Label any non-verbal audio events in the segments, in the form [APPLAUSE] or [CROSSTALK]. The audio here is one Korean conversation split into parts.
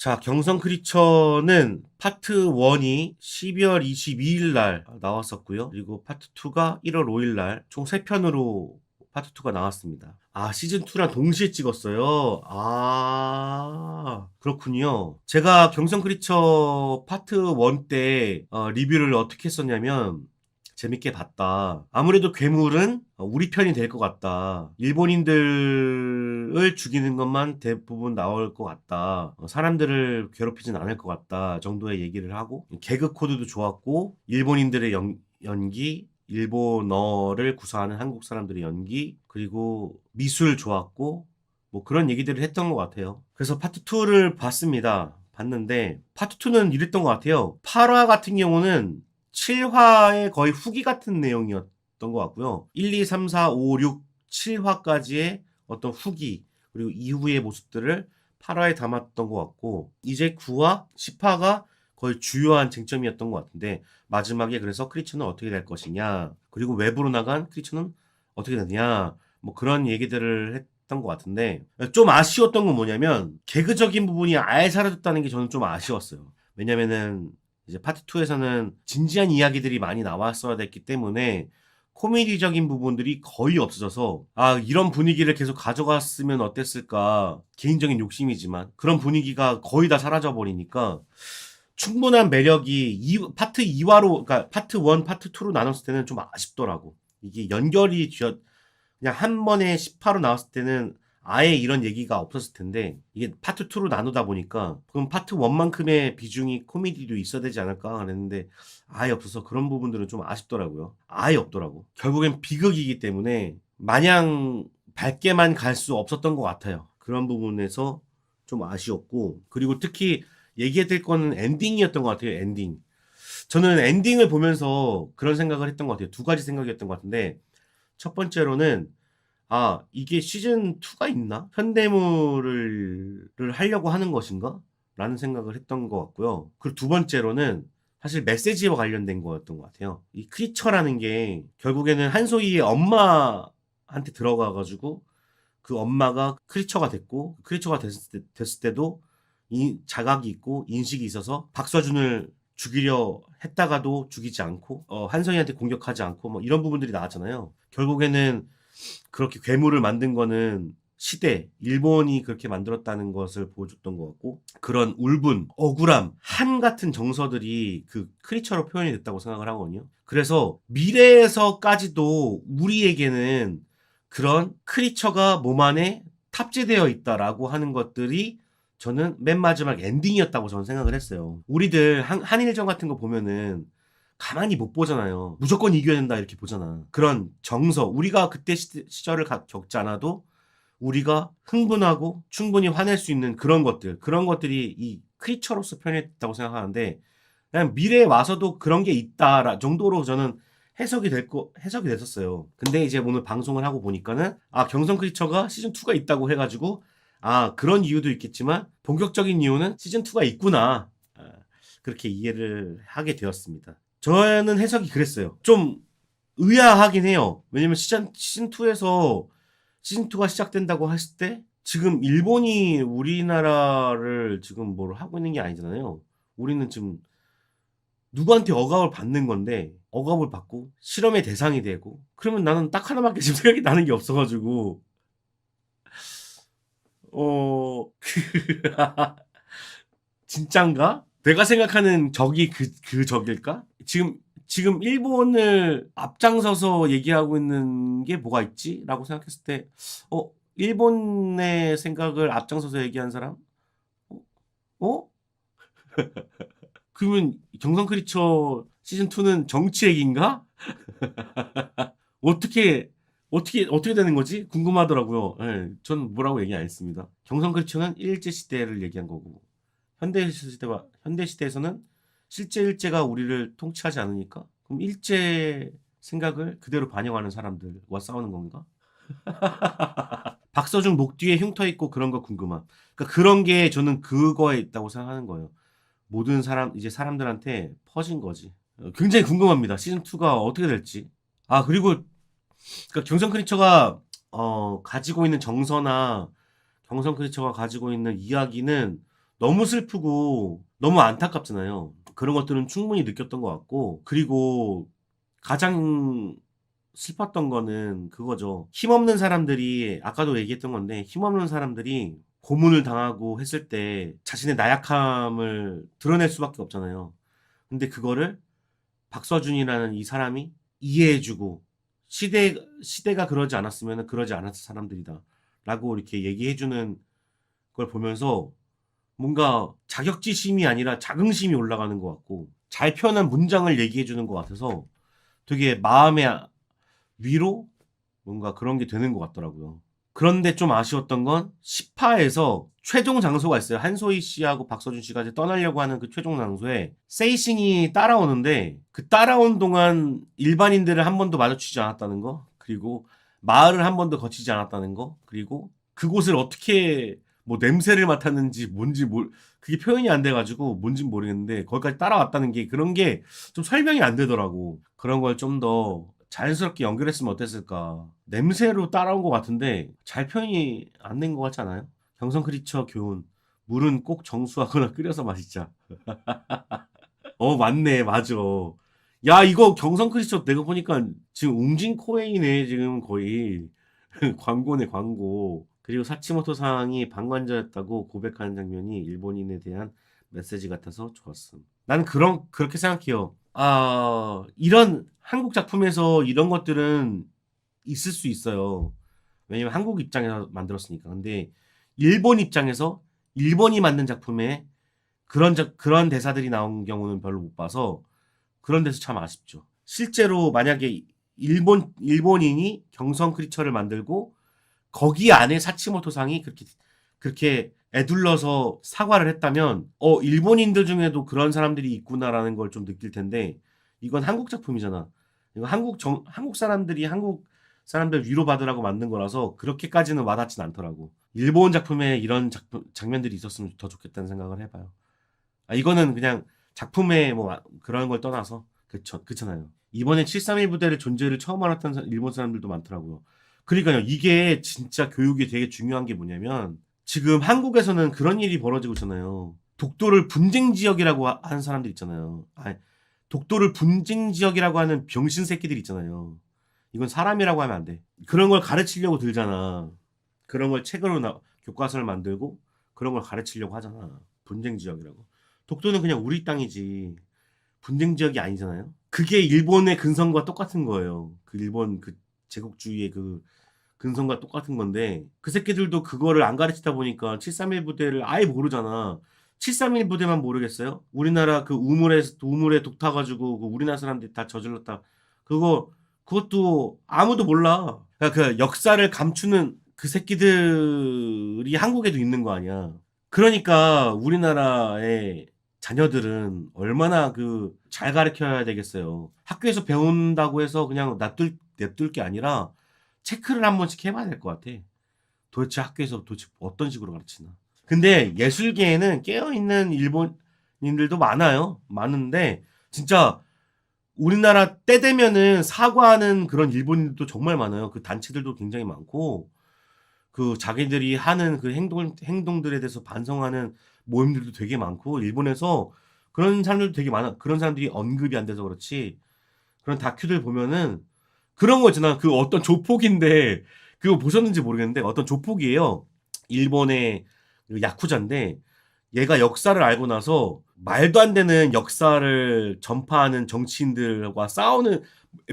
자, 경성 크리처는 파트 1이 12월 22일 날 나왔었고요. 그리고 파트 2가 1월 5일 날 총 3편으로 파트 2가 나왔습니다. 아, 시즌 2랑 동시에 찍었어요. 아, 그렇군요. 제가 경성 크리처 파트 1때 어, 리뷰를 어떻게 했었냐면 재밌게 봤다. 아무래도 괴물은 우리 편이 될 것 같다. 일본인들을 죽이는 것만 대부분 나올 것 같다. 어, 사람들을 괴롭히진 않을 것 같다. 정도의 얘기를 하고 개그 코드도 좋았고 일본인들의 연, 연기, 일본어를 구사하는 한국 사람들의 연기, 그리고 미술 좋았고 뭐 그런 얘기들을 했던 것 같아요. 그래서 파트 2를 봤습니다. 봤는데 파트 2는 이랬던 것 같아요. 8화 같은 경우는 7화의 거의 후기 같은 내용이었던 것 같고요. 1, 2, 3, 4, 5, 6, 7화까지의 어떤 후기 그리고 이후의 모습들을 8화에 담았던 것 같고 이제 9화, 10화가 거의 주요한 쟁점이었던 것 같은데 마지막에 그래서 크리처는 어떻게 될 것이냐 그리고 외부로 나간 크리처는 어떻게 되느냐 뭐 그런 얘기들을 했던 것 같은데 좀 아쉬웠던 건 뭐냐면 개그적인 부분이 아예 사라졌다는 게 저는 좀 아쉬웠어요. 왜냐면은 이제 파트 2에서는 진지한 이야기들이 많이 나왔어야 됐기 때문에 코미디적인 부분들이 거의 없어져서 아 이런 분위기를 계속 가져갔으면 어땠을까 개인적인 욕심이지만 그런 분위기가 거의 다 사라져 버리니까 충분한 매력이 이, 파트 2화로 그러니까 파트 1, 파트 2로 나눴을 때는 좀 아쉽더라고. 이게 연결이 되어 그냥 한 번에 10화로 나왔을 때는 아예 이런 얘기가 없었을 텐데 이게 파트 2로 나누다 보니까 그럼 파트 1만큼의 비중이 코미디도 있어야 되지 않을까 그랬는데 아예 없어서 그런 부분들은 좀 아쉽더라고요. 아예 없더라고. 결국엔 비극이기 때문에 마냥 밝게만 갈 수 없었던 것 같아요. 그런 부분에서 좀 아쉬웠고 그리고 특히 얘기해야 될 거는 엔딩이었던 것 같아요. 엔딩. 저는 엔딩을 보면서 그런 생각을 했던 것 같아요. 두 가지 생각이었던 것 같은데 첫 번째로는 아, 이게 시즌 2가 있나? 현대물을 를 하려고 하는 것인가? 라는 생각을 했던 것 같고요. 그리고 두 번째로는 사실 메시지와 관련된 거였던 것 같아요. 이 크리처라는 게 결국에는 한소희의 엄마한테 들어가가지고 그 엄마가 크리처가 됐고 크리처가 됐을, 때, 됐을 때도 이 자각이 있고 인식이 있어서 박서준을 죽이려 했다가도 죽이지 않고 어, 한성희한테 공격하지 않고 뭐 이런 부분들이 나왔잖아요. 결국에는 그렇게 괴물을 만든 거는 시대, 일본이 그렇게 만들었다는 것을 보여줬던 것 같고, 그런 울분, 억울함, 한 같은 정서들이 그 크리처로 표현이 됐다고 생각을 하거든요. 그래서 미래에서까지도 우리에게는 그런 크리처가 몸 안에 탑재되어 있다라고 하는 것들이 저는 맨 마지막 엔딩이었다고 저는 생각을 했어요. 우리들 한, 한일전 같은 거 보면은 가만히 못 보잖아요. 무조건 이겨야 된다 이렇게 보잖아. 그런 정서, 우리가 그때 시, 시절을 가, 겪지 않아도 우리가 흥분하고 충분히 화낼 수 있는 그런 것들, 그런 것들이 이 크리처로서 표현했다고 생각하는데 그냥 미래에 와서도 그런 게 있다 정도로 저는 해석이 될 거, 해석이 됐었어요. 근데 이제 오늘 방송을 하고 보니까는 아, 경성 크리처가 시즌 2가 있다고 해가지고 아, 그런 이유도 있겠지만 본격적인 이유는 시즌 2가 있구나. 아, 그렇게 이해를 하게 되었습니다. 저는 해석이 그랬어요. 좀 의아하긴 해요. 왜냐면 시즌, 시즌2에서 시즌2가 시작된다고 했을 때 지금 일본이 우리나라를 지금 뭘 하고 있는 게 아니잖아요. 우리는 지금 누구한테 억압을 받는 건데 억압을 받고 실험의 대상이 되고 그러면 나는 딱 하나밖에 지금 생각이 나는 게 없어가지고 어... [LAUGHS] 진짠가? 내가 생각하는 적이 그, 그 적일까? 지금, 지금 일본을 앞장서서 얘기하고 있는 게 뭐가 있지? 라고 생각했을 때, 어, 일본의 생각을 앞장서서 얘기한 사람? 어? 어? [LAUGHS] 그러면 경성 크리처 시즌2는 정치 얘기인가? [LAUGHS] 어떻게, 어떻게, 어떻게 되는 거지? 궁금하더라고요. 예, 전 뭐라고 얘기 안 했습니다. 경성 크리처는 일제시대를 얘기한 거고, 현대 시대와 현대 시대에서는 실제 일제가 우리를 통치하지 않으니까 그럼 일제 생각을 그대로 반영하는 사람들과 싸우는 건가? [LAUGHS] 박서준 목 뒤에 흉터 있고 그런 거 궁금함. 그러니까 그런 게 저는 그거에 있다고 생각하는 거예요. 모든 사람 이제 사람들한테 퍼진 거지. 어, 굉장히 궁금합니다. 시즌 2가 어떻게 될지. 아 그리고 그러니까 경성 크리처가 어, 가지고 있는 정서나 경성 크리처가 가지고 있는 이야기는 너무 슬프고 너무 안타깝잖아요. 그런 것들은 충분히 느꼈던 것 같고 그리고 가장 슬펐던 거는 그거죠. 힘없는 사람들이 아까도 얘기했던 건데 힘없는 사람들이 고문을 당하고 했을 때 자신의 나약함을 드러낼 수밖에 없잖아요. 근데 그거를 박서준이라는 이 사람이 이해해주고 시대 시대가 그러지 않았으면 그러지 않았을 사람들이다라고 이렇게 얘기해주는 걸 보면서 뭔가 자격지심이 아니라 자긍심이 올라가는 것 같고 잘 표현한 문장을 얘기해 주는 것 같아서 되게 마음의 아- 위로 뭔가 그런 게 되는 것 같더라고요. 그런데 좀 아쉬웠던 건 10화에서 최종 장소가 있어요. 한소희 씨하고 박서준 씨가 이제 떠나려고 하는 그 최종 장소에 세이싱이 따라오는데 그 따라온 동안 일반인들을 한 번도 마주치지 않았다는 거 그리고 마을을 한 번도 거치지 않았다는 거 그리고 그곳을 어떻게 뭐 냄새를 맡았는지 뭔지 몰 그게 표현이 안 돼가지고 뭔진 모르겠는데 거기까지 따라왔다는 게 그런 게 좀 설명이 안 되더라고. 그런 걸 좀 더 자연스럽게 연결했으면 어땠을까. 냄새로 따라온 것 같은데 잘 표현이 안 된 것 같지 않아요? 경성 크리처 교훈. 물은 꼭 정수하거나 [LAUGHS] 끓여서 마시자. [LAUGHS] 어 맞네 맞아. 야 이거 경성 크리처 내가 보니까 지금 웅진 코웨이네 지금 거의 광고네 광고 그리고 사치모토 상이 방관자였다고 고백하는 장면이 일본인에 대한 메시지 같아서 좋았음. 난 그런 그렇게 생각해요. 아 이런 한국 작품에서 이런 것들은 있을 수 있어요. 왜냐면 한국 입장에서 만들었으니까. 근데 일본 입장에서 일본이 만든 작품에 그런 작- 그런 대사들이 나온 경우는 별로 못 봐서 그런 데서 참 아쉽죠. 실제로 만약에 일본 일본인이 경성 크리처를 만들고 거기 안에 사치모토 상이 그렇게 그렇게 애둘러서 사과를 했다면 어 일본인들 중에도 그런 사람들이 있구나라는 걸 좀 느낄 텐데 이건 한국 작품이잖아. 이거 한국 정 한국 사람들이 한국 사람들 위로받으라고 만든 거라서 그렇게까지는 와닿진 않더라고. 일본 작품에 이런 작품 장면들이 있었으면 더 좋겠다는 생각을 해봐요. 아 이거는 그냥 작품의 뭐 아- 그런 걸 떠나서 그쵸 그렇잖아요. 이번에 731 부대를 존재를 처음 알았던 사- 일본 사람들도 많더라고요. 그러니까요, 이게 진짜 교육이 되게 중요한 게 뭐냐면, 지금 한국에서는 그런 일이 벌어지고 있잖아요. 독도를 분쟁 지역이라고 하- 하는 사람들 있잖아요. 아니, 독도를 분쟁 지역이라고 하는 병신 새끼들 있잖아요. 이건 사람이라고 하면 안 돼. 그런 걸 가르치려고 들잖아. 그런 걸 책으로 나, 교과서를 만들고 그런 걸 가르치려고 하잖아. 분쟁 지역이라고. 독도는 그냥 우리 땅이지. 분쟁 지역이 아니잖아요. 그게 일본의 근성과 똑같은 거예요. 그 일본 그 제국주의의 그 근성과 똑같은 건데 그 새끼들도 그거를 안 가르치다 보니까 731 부대를 아예 모르잖아. 731 부대만 모르겠어요? 우리나라 그 우물에 우물에 독 타가지고 그 우리나라 사람들이 다 저질렀다. 그거 그것도 아무도 몰라. 그러니까 그 역사를 감추는 그 새끼들이 한국에도 있는 거 아니야. 그러니까 우리나라의 자녀들은 얼마나 그 잘 가르쳐야 되겠어요. 학교에서 배운다고 해서 그냥 놔둘 냅둘 게 아니라 체크를 한 번씩 해봐야 될 것 같아. 도대체 학교에서 도대체 어떤 식으로 가르치나. 근데 예술계에는 깨어있는 일본인들도 많아요. 많은데 진짜 우리나라 때 되면은 사과하는 그런 일본인들도 정말 많아요. 그 단체들도 굉장히 많고 그 자기들이 하는 그 행동 행동들에 대해서 반성하는 모임들도 되게 많고 일본에서 그런 사람들도 되게 많아. 그런 사람들이 언급이 안 돼서 그렇지. 그런 다큐들 보면은 그런 거 있잖아. 그 어떤 조폭인데 그거 보셨는지 모르겠는데 어떤 조폭이에요. 일본의 그 야쿠자인데 얘가 역사를 알고 나서 말도 안 되는 역사를 전파하는 정치인들과 싸우는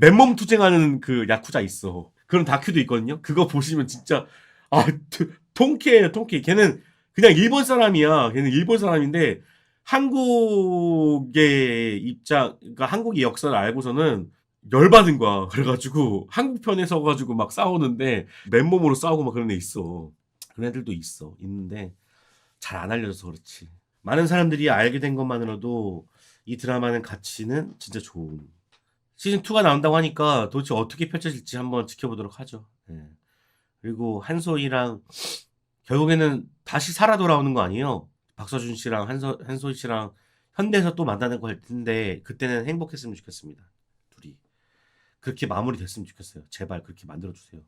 맨몸 투쟁하는 그 야쿠자 있어. 그런 다큐도 있거든요. 그거 보시면 진짜 아 트- 통쾌해요, 통쾌해. 걔는 그냥 일본 사람이야. 걔는 일본 사람인데 한국의 입장, 그러니까 한국의 역사를 알고서는 열받은 거야. [LAUGHS] 그래가지고 한국 편에 서가지고 막 싸우는데 맨몸으로 싸우고 막 그런 애 있어. 그런 애들도 있어. 있는데 잘 안 알려져서 그렇지. 많은 사람들이 알게 된 것만으로도 이 드라마는 가치는 진짜 좋은. 시즌 2가 나온다고 하니까 도대체 어떻게 펼쳐질지 한번 지켜보도록 하죠. 예. 그리고 한소희랑 결국에는 다시 살아 돌아오는 거 아니에요? 박서준 씨랑 한서, 한소희 씨랑 현대에서 또 만나는 거할 텐데 그때는 행복했으면 좋겠습니다. 둘이 그렇게 마무리 됐으면 좋겠어요. 제발 그렇게 만들어 주세요.